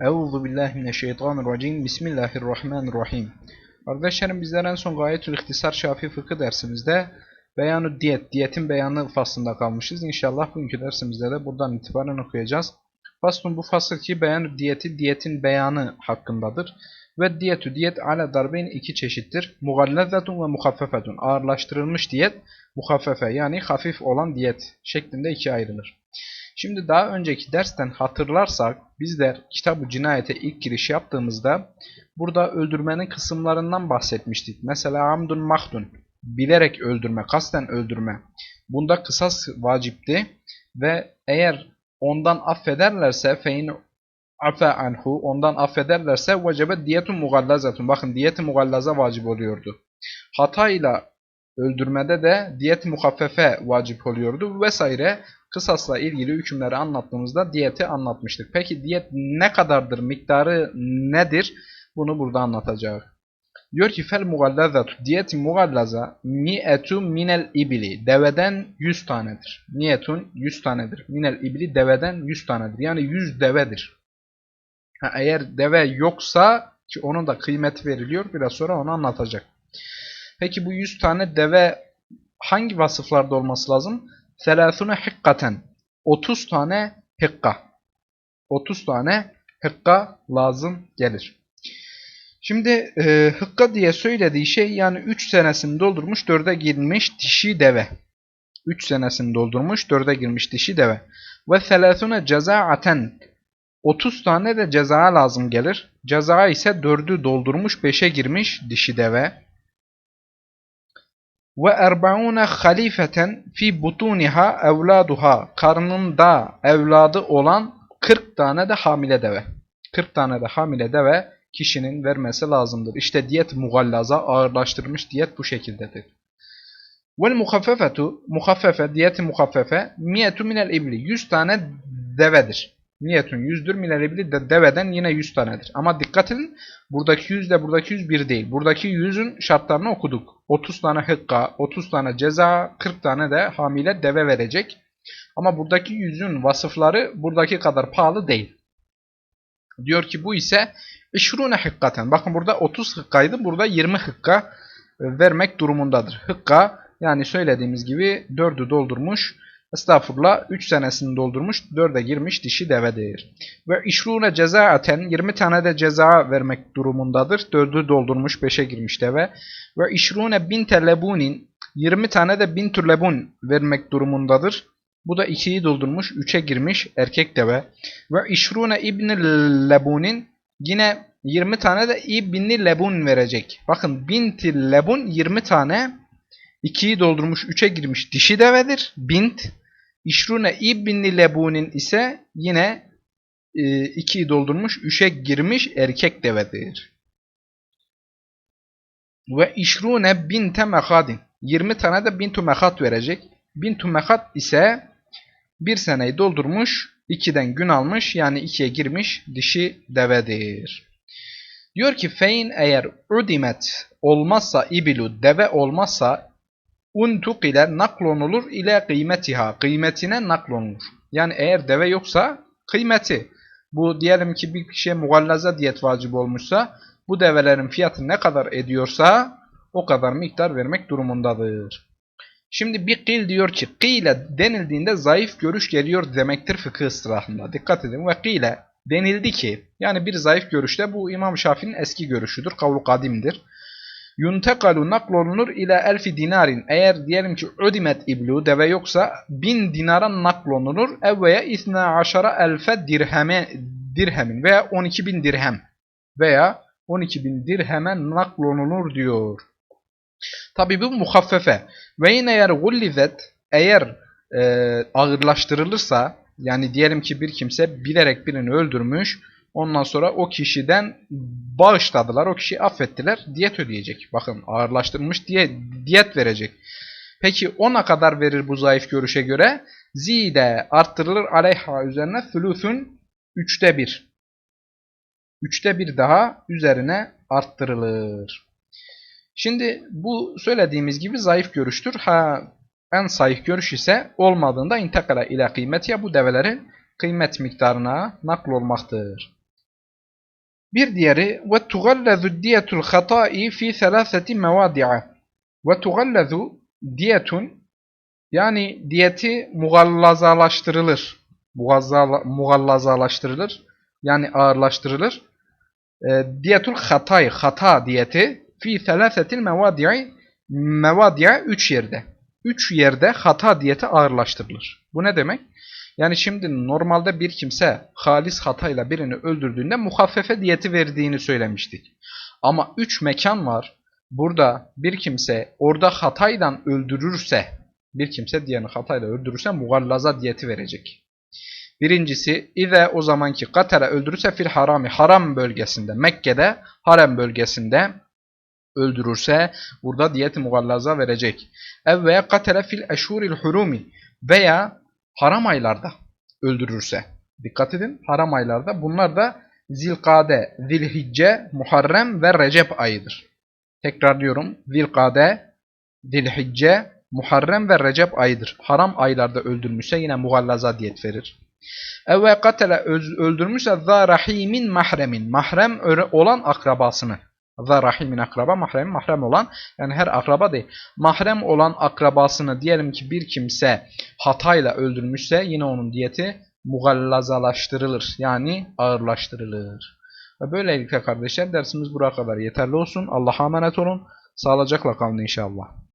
Euzu billahi mineşşeytanirracim. Bismillahirrahmanirrahim. Arkadaşlarım bizler en son gayet ihtisar şafi fıkıh dersimizde beyanı diyet, diyetin beyanı faslında kalmışız. İnşallah bugünkü dersimizde de buradan itibaren okuyacağız. Faslun bu fasıl ki beyanı diyeti, diyetin beyanı hakkındadır. Ve diyetü, diyet ala darbeyn iki çeşittir. Mugallezatun ve muhaffefetun. Ağırlaştırılmış diyet, muhaffefe yani hafif olan diyet şeklinde ikiye ayrılır. Şimdi daha önceki dersten hatırlarsak bizler kitabı cinayete ilk giriş yaptığımızda burada öldürmenin kısımlarından bahsetmiştik. Mesela amdun mahdun bilerek öldürme, kasten öldürme. Bunda kısas vacipti ve eğer ondan affederlerse fein afe anhu ondan affederlerse vecebe diyetun mugallazatun. Bakın diyeti mugallaza vacip oluyordu. Hatayla öldürmede de diyet muhaffefe vacip oluyordu vesaire. Kısasla ilgili hükümleri anlattığımızda diyeti anlatmıştık. Peki diyet ne kadardır, miktarı nedir? Bunu burada anlatacağız. Diyor ki fel mugallazatu diyeti mugallaza mi'etu minel ibili deveden 100 tanedir. Niyetun 100 tanedir. Minel ibili deveden 100 tanedir. Yani 100 devedir. Ha, eğer deve yoksa ki onun da kıymeti veriliyor. Biraz sonra onu anlatacak. Peki bu 100 tane deve hangi vasıflarda olması lazım? Selasune hikkaten. 30 tane hikka. 30 tane hikka lazım gelir. Şimdi e, hıkka diye söylediği şey yani 3 senesini doldurmuş 4'e girmiş dişi deve. 3 senesini doldurmuş 4'e girmiş dişi deve. Ve selasune cezaaten 30 tane de ceza lazım gelir. Ceza ise 4'ü doldurmuş 5'e girmiş dişi deve. Ve erbaune halifeten fi butuniha evladuha karnında evladı olan 40 tane de hamile deve. 40 tane de hamile deve kişinin vermesi lazımdır. İşte diyet mugallaza ağırlaştırmış diyet bu şekildedir. Vel muhaffefetu muhaffefe diyeti muhaffefe miyetu minel ibli 100 tane devedir. Niyetun 100'dür minel ibli de deveden yine 100 tanedir. Ama dikkat edin buradaki 100 ile buradaki 100 bir değil. Buradaki 100'ün şartlarını okuduk. 30 tane hıkka, 30 tane ceza, 40 tane de hamile deve verecek. Ama buradaki 100'ün vasıfları buradaki kadar pahalı değil. Diyor ki bu ise işrune hıkkaten. Bakın burada 30 hıkkaydı. Burada 20 hıkka vermek durumundadır. Hıkka yani söylediğimiz gibi 4'ü doldurmuş. Estağfurullah 3 senesini doldurmuş. 4'e girmiş dişi devedir. Ve işrune cezaaten 20 tane de ceza vermek durumundadır. 4'ü doldurmuş 5'e girmiş deve. Ve işrune bin lebunin 20 tane de bin lebun vermek durumundadır. Bu da 2'yi doldurmuş 3'e girmiş erkek deve. Ve işrune ibni lebunin yine 20 tane de ibni lebun verecek. Bakın binti lebun 20 tane 2'yi doldurmuş 3'e girmiş dişi devedir. Bint. İşrune ibni lebunin ise yine 2'yi doldurmuş 3'e girmiş erkek devedir. Ve işrune binte mehadin. 20 tane de bintu mehat verecek. Bintu mehat ise bir seneyi doldurmuş, 2'den gün almış yani 2'ye girmiş dişi devedir. Diyor ki fein eğer udimet olmazsa ibilu deve olmazsa untuk ile naklonulur ile kıymetiha kıymetine naklonulur. Yani eğer deve yoksa kıymeti. Bu diyelim ki bir kişiye mugallaza diyet vacip olmuşsa bu develerin fiyatı ne kadar ediyorsa o kadar miktar vermek durumundadır. Şimdi bir kil diyor ki kile denildiğinde zayıf görüş geliyor demektir fıkıh ıstılahında. Dikkat edin ve kile denildi ki yani bir zayıf görüşte bu İmam Şafii'nin eski görüşüdür. Kavlu kadimdir. Yuntekalu naklolunur ile elfi dinarin. Eğer diyelim ki ödimet iblu deve yoksa bin dinara naklolunur. Ev veya isna aşara elfe dirheme, dirhemin veya 12 bin dirhem veya 12 bin dirheme naklolunur diyor. Tabi bu muhaffefe. Ve yine eğer gullizet eğer e, ağırlaştırılırsa yani diyelim ki bir kimse bilerek birini öldürmüş ondan sonra o kişiden bağışladılar o kişiyi affettiler diyet ödeyecek. Bakın ağırlaştırılmış diye diyet verecek. Peki ona kadar verir bu zayıf görüşe göre? Zide arttırılır aleyha üzerine sülüsün üçte bir. Üçte bir daha üzerine arttırılır. Şimdi bu söylediğimiz gibi zayıf görüştür. Ha en zayıf görüş ise olmadığında intakala ile kıymet ya bu develerin kıymet miktarına nakl olmaktır. Bir diğeri ve tugallazu diyetul hata'i fi selaseti mevadi'a. Ve tugallazu diyetun yani diyeti mugallazalaştırılır. Mugallazalaştırılır. Yani ağırlaştırılır. E, diyetul hatay, hata diyeti fi selasetil mevadi'i mevadi'a 3 yerde. 3 yerde hata diyeti ağırlaştırılır. Bu ne demek? Yani şimdi normalde bir kimse halis hatayla birini öldürdüğünde muhaffefe diyeti verdiğini söylemiştik. Ama 3 mekan var. Burada bir kimse orada hatayla öldürürse, bir kimse diğerini hatayla öldürürse mugallaza diyeti verecek. Birincisi, ize o zamanki katara öldürürse fil harami, haram bölgesinde, Mekke'de, harem bölgesinde öldürürse burada diyeti mugallaza verecek. Ev veya katele fil eşhuril hurumi veya haram aylarda öldürürse. Dikkat edin haram aylarda bunlar da Zilkade, Zilhicce, Muharrem ve Recep ayıdır. Tekrarlıyorum. Zilkade, Zilhicce, Muharrem ve Recep ayıdır. Haram aylarda öldürmüşse yine mugallaza diyet verir. Ev ve katele öldürmüşse za rahimin mahremin. Mahrem olan akrabasını. Za rahimin akraba, mahremin mahrem olan. Yani her akraba değil. Mahrem olan akrabasını diyelim ki bir kimse hatayla öldürmüşse yine onun diyeti mugallazalaştırılır. Yani ağırlaştırılır. Ve böylelikle kardeşler dersimiz buraya kadar yeterli olsun. Allah'a emanet olun. Sağlıcakla kalın inşallah.